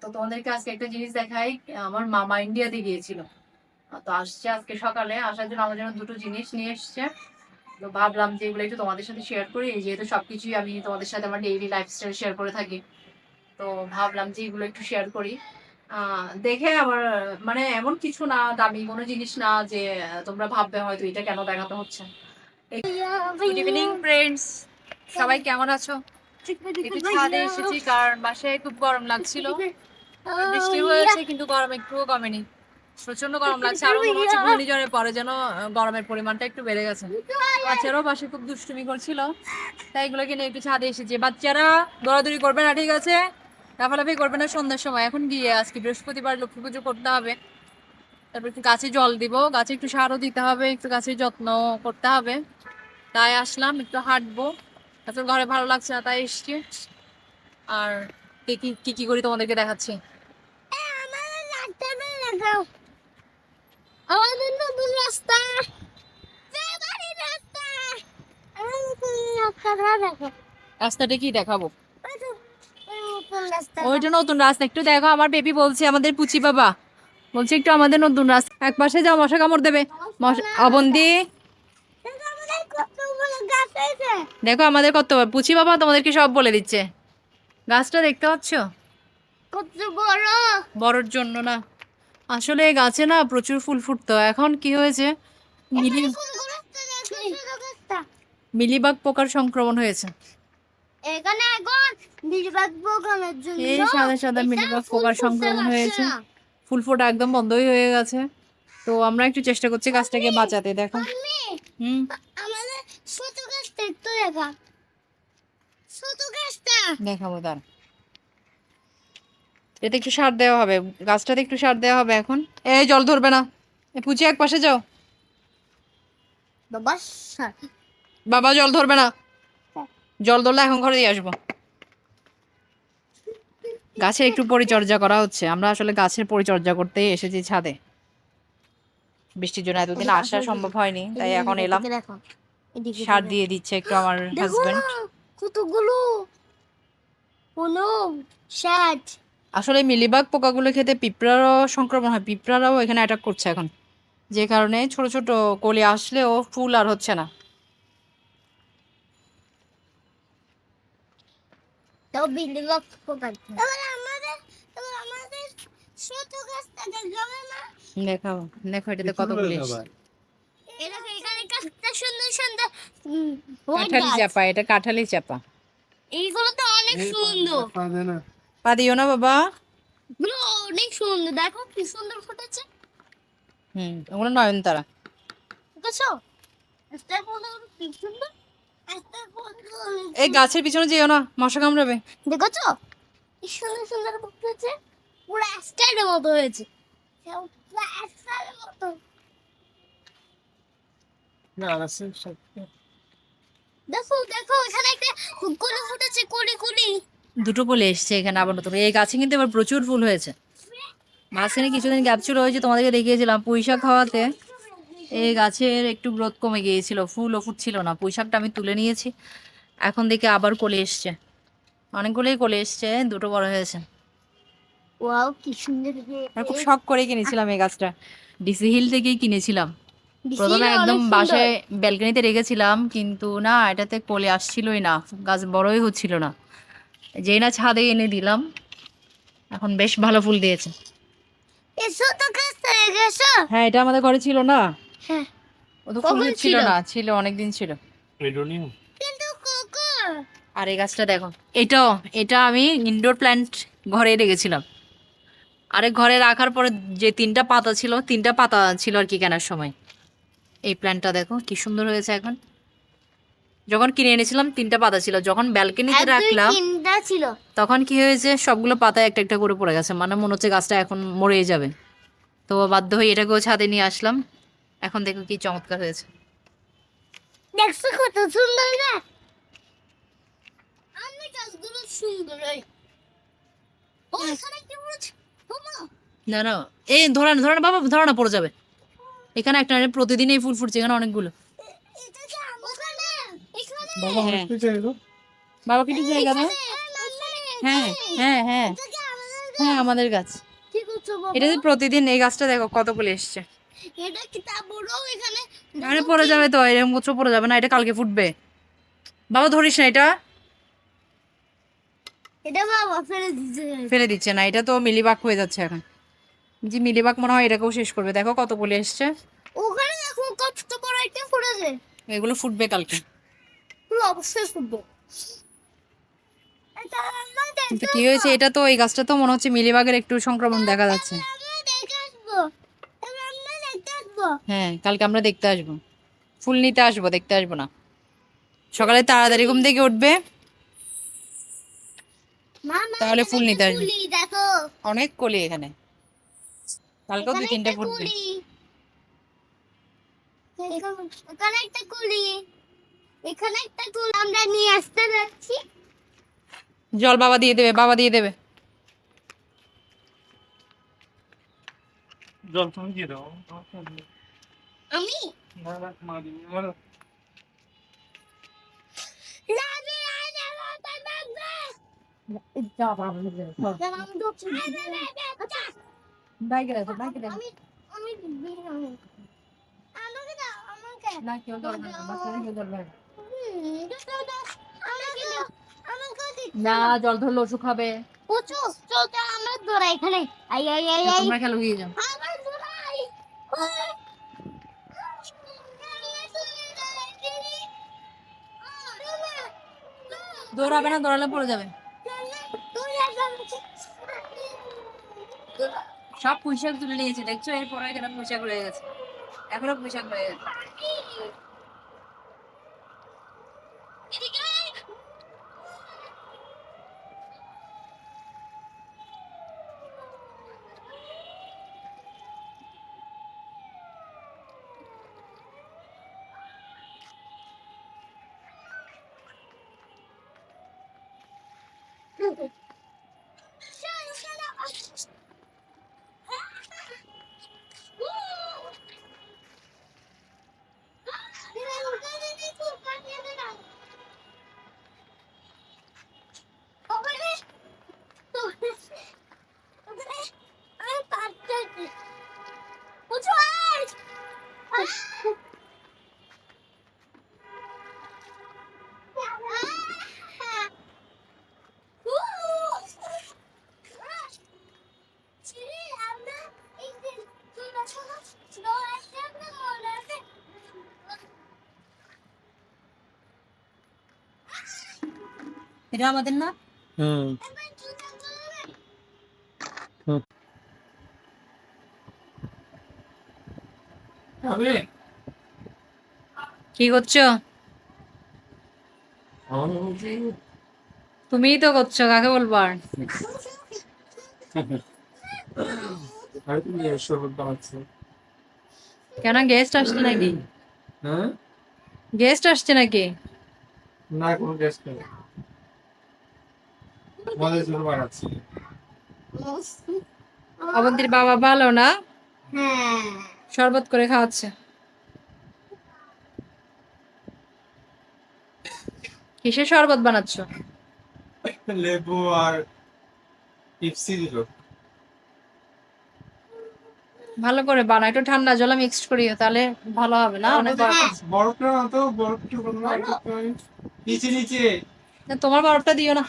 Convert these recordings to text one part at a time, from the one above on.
তো তোমাদেরকে আজকে একটা জিনিস দেখাই আমার মামা ইন্ডিয়াতে গিয়েছিল। তো আসছে আজকে সকালে আসার জন্য আমার জন্য দুটো জিনিস নিয়ে এসছে। তো ভাবলাম যে এগুলো একটু তোমাদের সাথে শেয়ার করি যেহেতু সবকিছুই আমি তোমাদের সাথে আমার ডেইলি লাইফস্টাইল শেয়ার করে থাকি। তো ভাবলাম যে এগুলো একটু শেয়ার করি। আহ, দেখে আমার মানে এমন কিছু না দামি কোনো জিনিস না যে তোমরা ভাববে হয়তো এটা কেন দেখাতে হচ্ছে। গুড ইভিনিং ফ্রেন্ডস সবাই কেমন আছো? একটু ছাদে এসেছি কারণ বাসায় খুব গরম লাগছিল। বৃষ্টি হয়েছে কিন্তু গরম একটুও কমেনি। প্রচণ্ড গরম লাগছে আরও মনে হচ্ছে ঘূর্ণিঝড়ের পরে যেন গরমের পরিমাণটা একটু বেড়ে গেছে। বাচ্চারাও পাশে খুব দুষ্টুমি করছিল তাই এগুলোকে নিয়ে একটু ছাদে এসেছি। বাচ্চারা দৌড়াদৌড়ি করবে না ঠিক আছে? লাফালাফি করবে না সন্ধ্যার সময়। এখন গিয়ে আজকে বৃহস্পতিবার লক্ষ্মী পুজো করতে হবে। তারপর একটু গাছে জল দিব গাছে একটু সারও দিতে হবে একটু গাছের যত্ন করতে হবে। তাই আসলাম একটু হাঁটবো। এখন ঘরে ভালো লাগছে না তাই এসছি। আর কি কি কি করি তোমাদেরকে দেখাচ্ছি? আমাদের নতুন রাস্তা। রাস্তাটা কি দেখাবো? ওই তো, নতুন রাস্তা। ওইটা নতুন রাস্তা একটু দেখো আমার বেবি বলছে আমাদের পুচি বাবা। বলছে একটু আমাদের নতুন রাস্তা। এক পাশে যাও মশা কামড় দেবে। মশা অবন্দি কিন্তু আমাদের কতগুলো গাছ হয়েছে দেখো আমাদের কত পুচি বাবা তোমাদেরকে সব বলে দিচ্ছে। গাছটা দেখতে পাচ্ছ? কত বড়। বড়র জন্য না। আসলে গাছে না প্রচুর ফুল ফুটতো। এখন কি হয়েছে? মিলি। মিলিবাগ পোকার সংক্রমণ হয়েছে। এখানে এখন বেশিরভাগ প্রোগ্রামের জন্য এই সাদা সাদা মিলিবাগ পোকার সংক্রমণ হয়েছে। ফুল ফোটা একদম বন্ধই হয়ে গেছে। তো আমরা একটু চেষ্টা করছি গাছটাকে বাঁচাতে দেখো। হুম। ছোট গাছটা একটু দেখা ছোট গাছটা দেখাবো এতে একটু সার দেওয়া হবে। গাছটাতে একটু সার দেওয়া হবে এখন। এই জল ধরবে না। এ পুচি এক পাশে যাও। বাবা বাবা জল ধরবে না। জল ধরলে এখন ঘরে দিয়ে আসব। গাছের একটু পরিচর্যা করা হচ্ছে। আমরা আসলে গাছের পরিচর্যা করতেই এসেছি ছাদে। বৃষ্টির জন্য এতদিন আসা সম্ভব হয়নি তাই এখন এলাম। সার দিয়ে দিচ্ছে একটু আমার হাজবেন্ড কতগুলো? হলো ষাট আসলে মিলিবাগ পোকাগুলো খেতে পিঁপড়ারও সংক্রমণ হয় পিঁপড়ারাও এখানে অ্যাটাক করছে এখন। যে কারণে ছোট ছোট কলি আসলেও ফুল আর হচ্ছে না। দেখাও দেখো এটাতে কতগুলি এটা সুন্দর সুন্দর কাঁঠালি চাপা এটা কাঁঠালি চাপা। এইগুলো তো অনেক সুন্দর। পা দিও না বাবা। এগুলো অনেক সুন্দর। দেখো কি সুন্দর ফুটেছে। হুম ওগুলো নয়নতারা। দেখছ কি সুন্দর। এই গাছের পিছনে যেও না মশা কামড়াবে। দেখছ? কি সুন্দর সুন্দর ফুটেছে। পুরো অ্যাস্টারের মতো হয়েছে। পুরো অ্যাস্টারের মতো। দেখো দেখো এখানে একটা কুলি ফুটেছে কুলি কুলি। দুটো কলি এসছে এখানে আবার নতুন। এই গাছে কিন্তু এবার প্রচুর ফুল হয়েছে। মাঝখানে কিছুদিন গ্যাপ ছিল যে তোমাদেরকে দেখিয়েছিলাম পুঁই শাক খাওয়াতে। এই গাছের একটু গ্রোথ কমে গিয়েছিল ফুলও ফুটছিল না। পুঁই শাকটা আমি তুলে নিয়েছি। এখন দেখে আবার কলি এসছে। অনেকগুলোই কলি এসছে দুটো বড় হয়েছে। ওয়াও কি সুন্দর খুব শখ করে কিনেছিলাম এই গাছটা। ডিসি হিল থেকেই কিনেছিলাম। প্রথমে একদম বাসায় ব্যালকনিতে রেখেছিলাম কিন্তু না এটাতে কলে আসছিলই না গাছ বড়ই হচ্ছিল না। যেই না ছাদে এনে দিলাম এখন বেশ ভালো ফুল দিয়েছে। এসো তো গাছটা গেছো হ্যাঁ এটা আমাদের ঘরে ছিল না। হ্যাঁ। ও তো ফুল ছিল ছিল? না ছিল অনেকদিন ছিল। কিন্তু কোকো আর এই গাছটা দেখো এটাও এটা আমি ইনডোর প্ল্যান্ট ঘরে রেখেছিলাম। আরে ঘরে রাখার পরে যে তিনটা পাতা ছিল তিনটা পাতা ছিল আর কি কেনার সময়। এই প্ল্যান্টটা দেখো কি সুন্দর হয়েছে এখন। যখন কিনে এনেছিলাম তিনটা পাতা ছিল। যখন ব্যালকনিতে রাখলাম তিনটা ছিল। তখন কি হয়েছে সবগুলো পাতা একটা একটা করে পড়ে গেছে। মানে মনে হচ্ছে গাছটা এখন মরে যাবে। তো বাধ্য হয়ে এটাকেও ছাদে নিয়ে আসলাম। এখন দেখো কি চমৎকার হয়েছে। দেখছ কত সুন্দর না গাছগুলো সুন্দর না না। এই ধরা না ধরা না বাবা ধরা না পড়ে যাবে। এখানে একটা প্রতিদিন এই ফুল ফুটছে এখানে অনেকগুলো। এটা কি ওখানে এখানে হ্যাঁ বাবা কিছু জায়গা এখানে, হ্যাঁ হ্যাঁ হ্যাঁ। আমাদের হ্যাঁ আমাদের গাছ। কি করছ বাবা? এটা যে প্রতিদিন এই গাছটা দেখো কতগুলো এসছে। এটা কি তা বড় এখানে? আরে পড়ে যাবে তো এরকম কোথাও পড়ে যাবে না এটা কালকে ফুটবে। বাবা ধরিস না এটা। এটা বাবা ফেলে ফেলে দিচ্ছে না এটা তো মিলিবাগ হয়ে যাচ্ছে এখন। যে মিলিবাগ মনে হয় এটাকেও শেষ করবে। দেখো কতগুলো এসছে। ওখানে দেখো কত বড় একটা ফুটেছে এগুলো ফুটবে কালকে। পুরো অবশ্যই ফুটবে কি হয়েছে এটা তো এই গাছটা তো মনে হচ্ছে মিলিবাগের একটু সংক্রমণ দেখা যাচ্ছে। হ্যাঁ কালকে আমরা দেখতে আসব। ফুল নিতে আসব দেখতে আসব না। সকালে তাড়াতাড়ি ঘুম থেকে উঠবে। তাহলে ফুল নিতে আসবে। অনেক কলি এখানে। কালকেও দু এখানে তিনটে কুলি। এখানে- একটা কুলি। এখানে একটা কুলি। আমরা নিয়ে আসতে যাচ্ছি। জল বাবা দিয়ে দেবে বাবা দিয়ে দেবে। জল তুমি দিয়ে দাও। আমি? না না মা দিবি আমার লাভি আয় না বাবা আমি আমি আমাকে দাও আমাকে দাও, আমাকে না জল ধরলে অসুখ হবে প্রচুর চলতে আমার দৌড়া এখানে আই আই আই আই তোমরা খেলো গিয়ে যাও আমার দৌড়াই দৌড়াবে না দৌড়ালে পড়ে যাবে সব পোশাক তুলে নিয়েছে দেখছ? এরপরে এখানে পোশাক রয়ে গেছে? এখনও পোশাক রয়ে গেছে। এটা আমাদের না? হুম। কি করছ? তুমিই তো করছ কাকে বলব আর আরে তুমি শরবত বানাচ্ছো কেন গেস্ট আসছে নাকি? হ্যাঁ? গেস্ট আসছে নাকি? না কোনো গ্যাস নেই। অবন্তীর বাবা ভালো না? হ্যাঁ শরবত করে খাওয়াচ্ছে। কিসের শরবত বানাচ্ছো? লেবু আর দিল। ভালো করে বানা একটু ঠান্ডা জলে মিক্সড করিও তাহলে ভালো হবে না? অনেক বরফটা না তো বরফটা নিচে নিচে। তোমার বরফটা দিও না।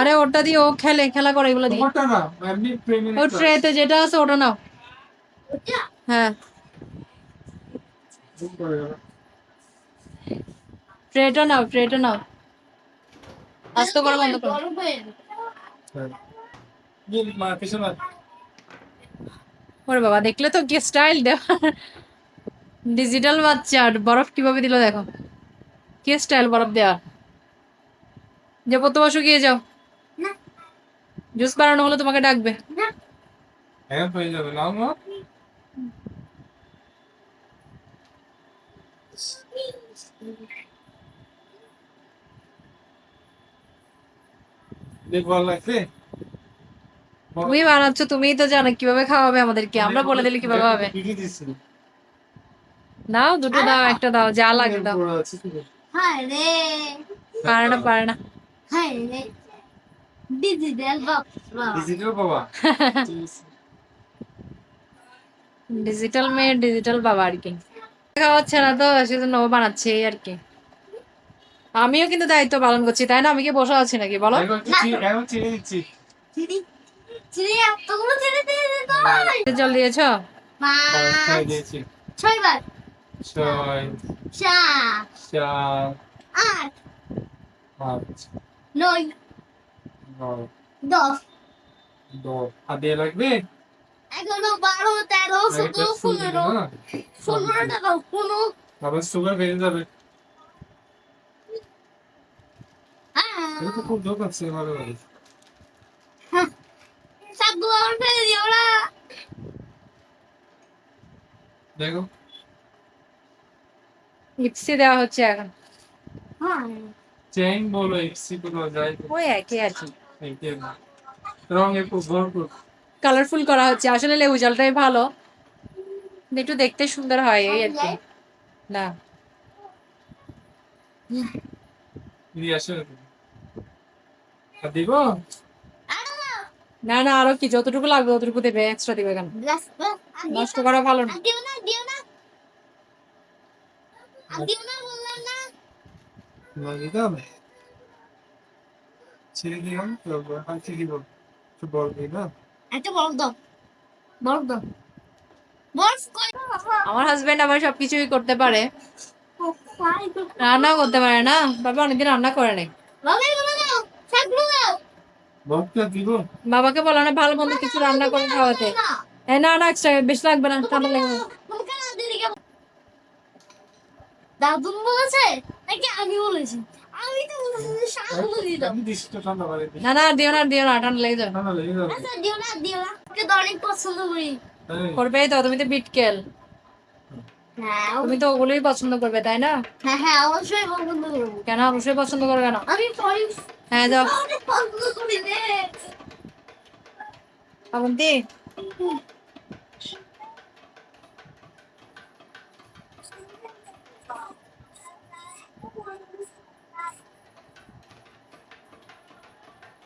আরে ওটা দিয়ে ও খেলে খেলা করে এগুলো দিয়ে। তোমারটা না এমনি প্রেমের ও ট্রেতে যেটা আছে ওটা নাও। হ্যাঁ। ট্রেটা নাও ট্রেটা নাও। আস্তে করে বন্ধ করো। মা পিছনে ওরে বাবা দেখলে তো কি স্টাইল দেওয়া। ডিজিটাল বাচ্চা আর বরফ কীভাবে দিল দেখো। কি স্টাইল বরফ দেওয়া। যে পড়তে বসো গিয়ে যাও। জুস বানানো হলে তোমাকে ডাকবে। হ্যাঁ হয়ে যাবে। নাও মা। দেখ ভালো লাগছে? তুমি বানাচ্ছ তুমিই তো জানো কীভাবে খাওয়াবে আমাদেরকে। আমরা বলে দিলে কীভাবে হবে? দাও দুটো দাও একটা দাও যা লাগে দাও। হায় পারে না পারে না। হায় রে। ডিজিটাল বক্স ডিজিটাল বাবা ডিজিটাল মেয়ে ডিজিটাল বাবা আর কি। দেখা হচ্ছে না তো সেজন্য ও বানাচ্ছে এই আর কি। আমিও কিন্তু দায়িত্ব পালন করছি তাই না? আমি কি বসে আছি নাকি বলো? জল দিয়েছ? ছয়বার। ছয়। চার আট। নয় নয়। দশ। দশ। আর লাগবে এগারো বারো তেরো চোদ্দ পনেরো। পনেরো টাকা পনেরো আবার সুগার বেড়ে যাবে। হ্যাঁ। এটা তো খুব দোকান আছে ভালো ভালো সবগুলো আমার ফেলে দিও না। দেখো। ইপসি দেওয়া হচ্ছে এখন। হ্যাঁ। চেইন বলো এক্সি বলো যাই ওই একই না রঙে খুব ভরপুর কালারফুল করা হচ্ছে। আসলে লেবু জলটাই ভালো। একটু দেখতে সুন্দর হয় এই আর কি। না। দিব? না না আরও কি যতটুকু লাগবে ততটুকু দেবে এক্সট্রা দিবে কেন নষ্ট করা ভালো না। দিও না দিও না দিও না। বললাম না ছেড়ে দিলাম তো আর কি দিব একটু বলবি না? বরফ দাও। বরফ দাও। আমার হাজবেন্ড আমার সবকিছুই করতে পারে। রান্না করতে পারে না। বাবা অনেকদিন রান্না করে নাই। বাবাকে বলো না ভালো মন্দ কিছু রান্না করে খাওয়াতে। এই না না এক্সট্রা বেশি লাগবে না ঠান্ডা লাগবে বলেছে? নাকি আমি বলেছি? আমি তো বলেছি যে শাকগুলো দিয়ে দাও। আমি দিচ্ছি তো ঠান্ডা পারে না না দিও না দিও না ঠান্ডা লেগে যাবে। ঠান্ডা লেগে যাবে। দিও না দিও না। তো অনেক পছন্দ করি। করবেই তো তুমি তো বিটকেল। তুমি তো ওগুলোই পছন্দ করবে তাই না? হ্যাঁ হ্যাঁ অবশ্যই পছন্দ করব। কেন অবশ্যই পছন্দ করবে না? আমি হ্যাঁ যাও। পছন্দ করি রে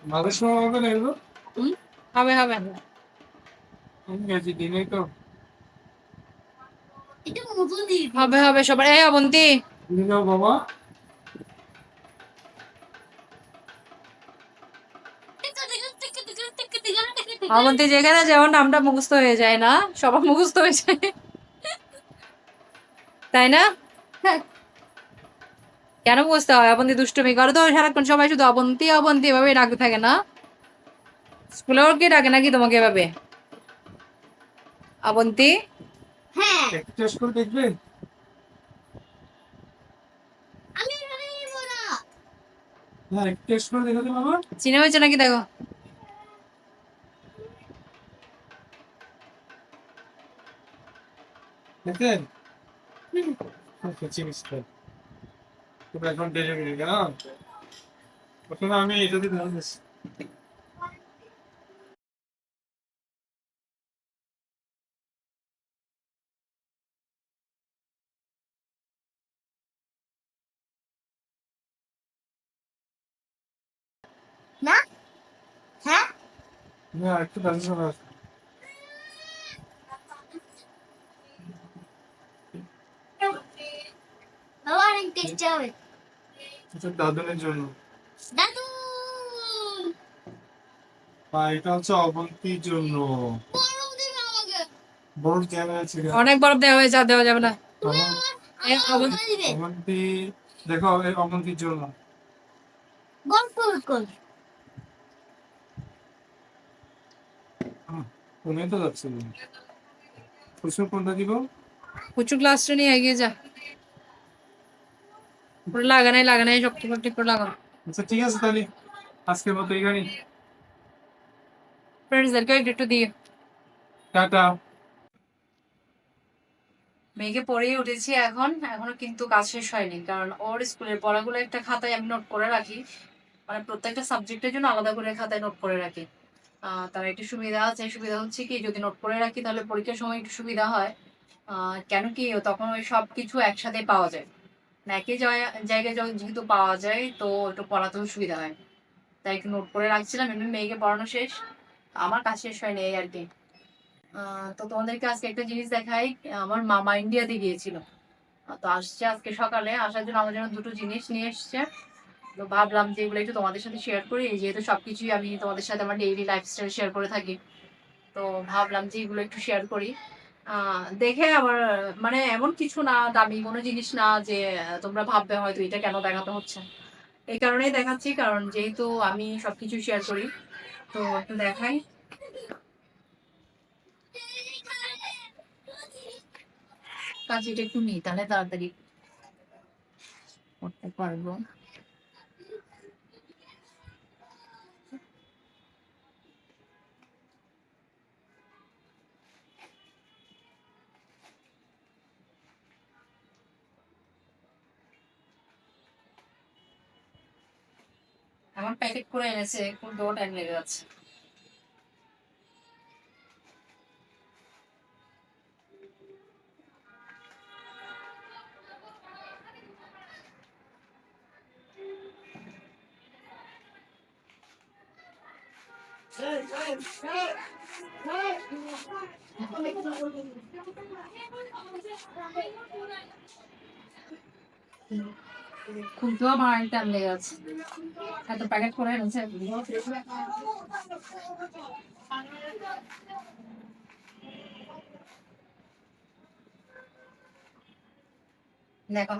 মাঝে সময় হবে না এগুলো? হবে হবে দিনে তো। হবে হবে সবার। এই অবন্তি। বাবা। অবন্তি যেখানে যেমন নামটা মুখস্থ হয়ে যায় না। সবার মুখস্থ হয়ে যায়। তাই না? হ্যাঁ। কেন বুঝতে হয়? অবন্তি দুষ্টুমি করে তো সারাক্ষণ। সবাই শুধু অবন্তি অবন্তি এভাবে ডাকতে থাকে না। স্কুলেও কে ডাকে নাকি তোমাকে এভাবে? অবন্তি? হ্যাঁ। দেখবেন হ্যাঁ চিনে হয়েছে নাকি দেখো? দেখেন? ওকে চিনিস তো তুমি এখন ডেলিভারি না? প্রথমে আমি এটা দিয়ে দিচ্ছি না? হ্যাঁ? না একটু ধান শোনা বাবা অনেক টেস্টি হবে এটা দাদনের জন্য। দাদু! আর এটা হচ্ছে অবন্তির জন্য। বরফ দিবে আমাকে বড় ক্যামেরা ছিল অনেক বরফ দেওয়া হয়েছে আর দেওয়া যাবে না। অবন্তি দেখো এই অবন্তির জন্য। গল্প কর ফোনে তো যাচ্ছে প্রশ্ন কোনটা দিব? কুচু গ্লাসটা নিয়ে এগিয়ে যা। পুরো লাগানাই লাগানাই ঠিক ঠিক করে লাগানো আচ্ছা ঠিক আছে তাহলে। আজকের মতো এখানে ফ্রেন্ডসদেরকে একটু দিয়ে টাটা মেয়েকে পড়েই উঠেছি এখন এখনও কিন্তু কাজ শেষ হয়নি। কারণ ওর স্কুলের পড়াগুলো একটা খাতায় আমি নোট করে রাখি। মানে প্রত্যেকটা সাবজেক্টের জন্য আলাদা করে খাতায় নোট করে রাখি। তার একটু সুবিধা আছে সুবিধা হচ্ছে কি যদি নোট করে রাখি তাহলে পরীক্ষার সময় একটু সুবিধা হয়। আহ, কেন কি তখন ওই সব কিছু একসাথে পাওয়া যায়। একই জায়- জায়গায় যেহেতু পাওয়া যায়, তো একটু পড়াতেও সুবিধা হয়। তাই একটু নোট করে রাখছিলাম, এমনি মেয়েকে পড়ানো শেষ। আমার কাজ শেষ হয়নি এই আর কি। তো তোমাদেরকে আজকে একটা জিনিস দেখাই, আমার মামা ইন্ডিয়াতে গিয়েছিল। তো আসছে আজকে সকালে, আসার জন্য আমার জন্য দুটো জিনিস নিয়ে এসছে। তো ভাবলাম যে এগুলো একটু তোমাদের সাথে শেয়ার করি। যেহেতু সবকিছুই আমি তোমাদের সাথে আমার ডেইলি লাইফস্টাইল শেয়ার করে থাকি, তো ভাবলাম যে এগুলো একটু শেয়ার করি। দেখে আমার মানে এমন কিছু না, দামি কোনো জিনিস না যে, তোমরা ভাববে হয়তো এটা কেন দেখাতে হচ্ছে। এই কারণেই দেখাচ্ছি, কারণ যেহেতু আমি সবকিছু শেয়ার করি, তো একটু দেখাই। কাজটা একটু নিই, তাহলে তাড়াতাড়ি করতে পারব। আমার প্যাকেট করে এনেছে খুব টাইম লেগে যাচ্ছে। খুব আমার টাইম লেগে যাচ্ছে। এত প্যাকেট করে এনেছে। দেখো,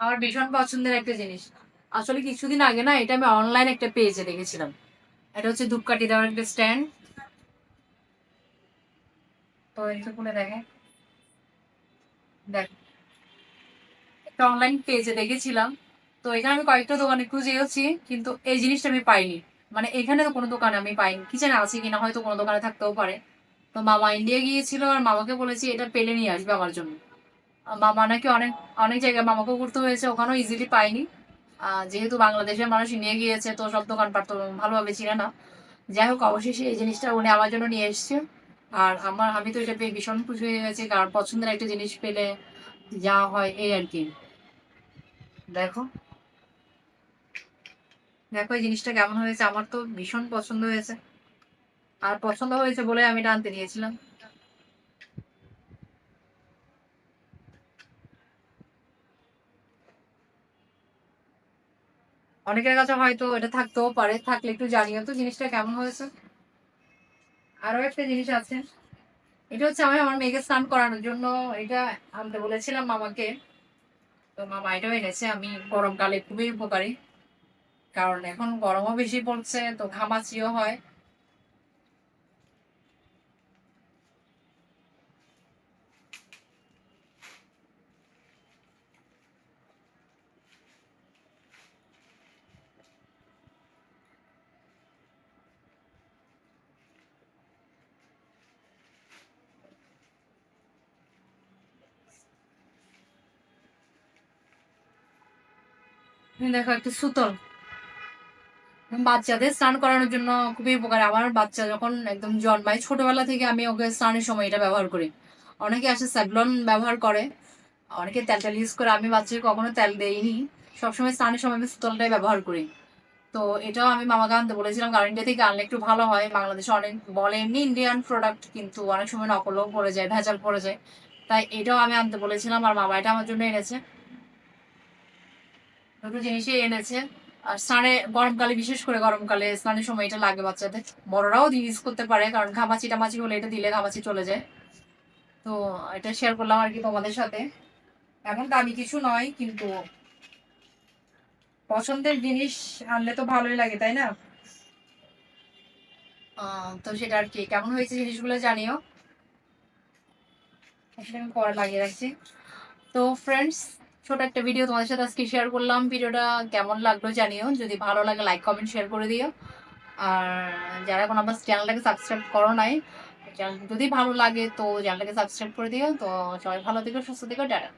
আমার ভীষণ পছন্দের একটা জিনিস। আসলে কিছুদিন আগে না, এটা আমি অনলাইন একটা পেজে দেখেছিলাম। এটা হচ্ছে ধূপকাঠি দেওয়ার একটা স্ট্যান্ড তো একটু খুলে দেখে। দেখ, একটা অনলাইন পেজে দেখেছিলাম। তো এখানে আমি কয়েকটা দোকানে খুঁজেওছি কিন্তু এই জিনিসটা আমি পাইনি। মানে এখানে তো কোনো দোকানে আমি পাইনি। কি জানি আছে কিনা হয়তো কোনো দোকানে থাকতেও পারে। তো মামা ইন্ডিয়া গিয়েছিল আর মামাকে বলেছি, এটা পেলে নিয়ে আসবে আমার জন্য। মামা নাকি অনেক অনেক জায়গায় মামাকেও ঘুরতে হয়েছে, ওখানেও ইজিলি পাইনি। যেহেতু বাংলাদেশের মানুষ নিয়ে গিয়েছে, তো সব দোকানপাট তো ভালোভাবে চিনে না। যাই হোক, অবশেষে এই জিনিসটা উনি আমার জন্য নিয়ে এসছে। আর আমার, আমি তো এটা পেয়ে ভীষণ খুশি হয়ে গেছি, কারণ পছন্দের একটা জিনিস পেলে যা হয় এই আর কি। দেখো। দেখো, এই জিনিসটা কেমন হয়েছে? আমার তো ভীষণ পছন্দ হয়েছে। আর পছন্দ হয়েছে বলে আমি এটা আনতে দিয়েছিলাম অনেকের কাছে হয়তো এটা থাকতেও পারে, থাকলে একটু জানিও তো জিনিসটা কেমন হয়েছে। আরও একটা জিনিস আছে। এটা হচ্ছে আমি আমার মেয়েকে স্নান করানোর জন্য এটা আনতে বলেছিলাম মামাকে। তো মামা এটাও এনেছে, আমি গরমকালে খুবই উপকারী। কারণ এখন গরমও বেশি পড়ছে তো ঘামাচিও হয়। দেখো একটু সুতল বাচ্চাদের স্নান করানোর জন্য খুবই উপকার। আমার বাচ্চা যখন একদম জন্মায়, ছোটবেলা থেকে আমি ওকে স্নানের সময় এটা ব্যবহার করি। অনেকে আসে স্যাভলন ব্যবহার করে, অনেকে তেল তেল ইউজ করে। আমি বাচ্চাকে কখনো তেল দেইনি। সবসময় স্নানের সময় আমি সুতলটাই ব্যবহার করি। তো এটাও আমি মামাকে আনতে বলেছিলাম, কারণ ইন্ডিয়া থেকে আনলে একটু ভালো হয়। বাংলাদেশে অনেক বলে এমনি ইন্ডিয়ান প্রোডাক্ট কিন্তু অনেক সময় নকলও পড়ে যায়, ভেজাল পড়ে যায়। তাই এটাও আমি আনতে বলেছিলাম, আর মামা এটা আমার জন্য এনেছে। দুটো জিনিসই এনেছে। আর স্নানে, গরমকালে, বিশেষ করে গরমকালে স্নানের সময় এটা লাগে বাচ্চাদের। বড়রাও ইউজ করতে পারে, কারণ ঘামাচি টামাচি হলে এটা দিলে ঘামাচি চলে যায়। তো এটা শেয়ার করলাম আর কি তোমাদের সাথে। এমন দামি কিছু নয়, কিন্তু পছন্দের জিনিস আনলে তো ভালোই লাগে, তাই না? তো সেটা আর কি, কেমন হয়েছে জিনিসগুলো জানিও। আমি পরে লাগিয়ে রাখছি। তো ফ্রেন্ডস ছোট একটা ভিডিও তোমাদের সাথে আজকে শেয়ার করলাম। ভিডিওটা কেমন লাগল জানিও। যদি ভালো লাগে লাইক কমেন্ট শেয়ার করে দিও। আর যারা এখন আমার চ্যানেলটাকে সাবস্ক্রাইব করো নাই যদি ভালো লাগে তো চ্যানেলটাকে সাবস্ক্রাইব করে দিও। তো সবাই ভালো থেকো, সুস্থ থেকো, টাটা।